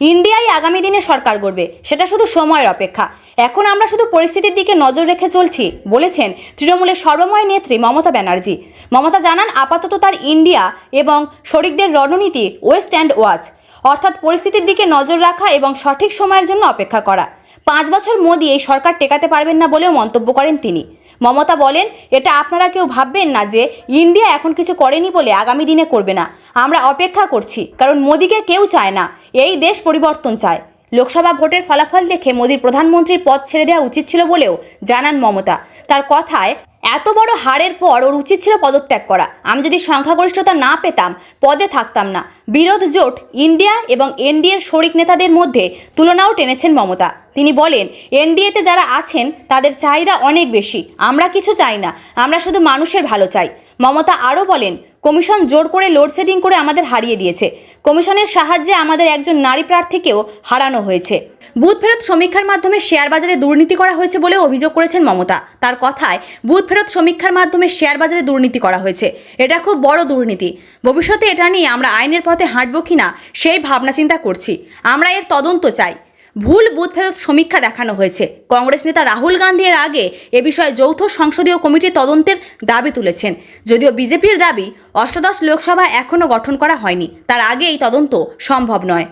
ইন্ডিয়াই আগামী দিনে সরকার গড়বে, সেটা শুধু সময়ের অপেক্ষা। এখন আমরা শুধু পরিস্থিতির দিকে নজর রেখে চলছি, বলেছেন তৃণমূলের সর্বময় নেত্রী মমতা ব্যানার্জি। মমতা জানান আপাতত তার ইন্ডিয়া এবং শরিকদের রণনীতি ওয়েস্ট অ্যান্ড ওয়াচ। অর্থাৎ পরিস্থিতির দিকে নজর রাখা এবং সঠিক সময়ের জন্য অপেক্ষা করা। পাঁচ বছর মোদী এই সরকার টেকাতে পারবেন না বলেও মন্তব্য করেন তিনি। মমতা বলেন, এটা আপনারা কেউ ভাববেন না যে ইন্ডিয়া এখন কিছু করেনি বলে আগামী দিনে করবে না। আমরা অপেক্ষা করছি, কারণ মোদিকে কেউ চায় না। এই দেশ পরিবর্তন চায়। লোকসভা ভোটের ফলাফল দেখে মোদির প্রধানমন্ত্রীর পদ ছেড়ে দেওয়া উচিত ছিল বলেও জানান মমতা। তার কথায় এত বড় হারের পর ওর উচিত ছিল পদত্যাগ করা। আমি যদি সংখ্যাগরিষ্ঠতা না পেতাম, পদে থাকতাম না। বিরোধ জোট, ইন্ডিয়া এবং এনডিএর শরিক নেতাদের মধ্যে তুলনাও টেনেছেন মমতা। তিনি বলেন, এনডিএতে যারা আছেন, তাদের চাহিদা অনেক বেশি। আমরা কিছু চাই না। আমরা শুধু মানুষের ভালো চাই। মমতা আরও বলেন, কমিশন জোর করে লোডশেডিং করে আমাদের হারিয়ে দিয়েছে। কমিশনের সাহায্যে আমাদের একজন নারী প্রার্থীকেও হারানো হয়েছে। বুথ ফেরত সমীক্ষার মাধ্যমে শেয়ার বাজারে দুর্নীতি করা হয়েছে বলে অভিযোগ করেছেন মমতা। তার কথায়, বুথ ফেরত সমীক্ষার মাধ্যমে শেয়ার বাজারে দুর্নীতি করা হয়েছে। এটা খুব বড় দুর্নীতি। ভবিষ্যতে এটা নিয়ে আমরা আইনের পথে হাঁটবো কিনা সেই ভাবনা চিন্তা করছি। আমরা এর তদন্ত চাই। ভুল বুথ ফেরত সমীক্ষা দেখানো হয়েছে। কংগ্রেস নেতা রাহুল গান্ধী এর আগে এ বিষয়ে যৌথ সংসদীয় কমিটি তদন্তের দাবি তুলেছেন। যদিও বিজেপির দাবি, অষ্টাদশ লোকসভা এখনও গঠন করা হয়নি। তার আগে এই তদন্ত সম্ভব নয়।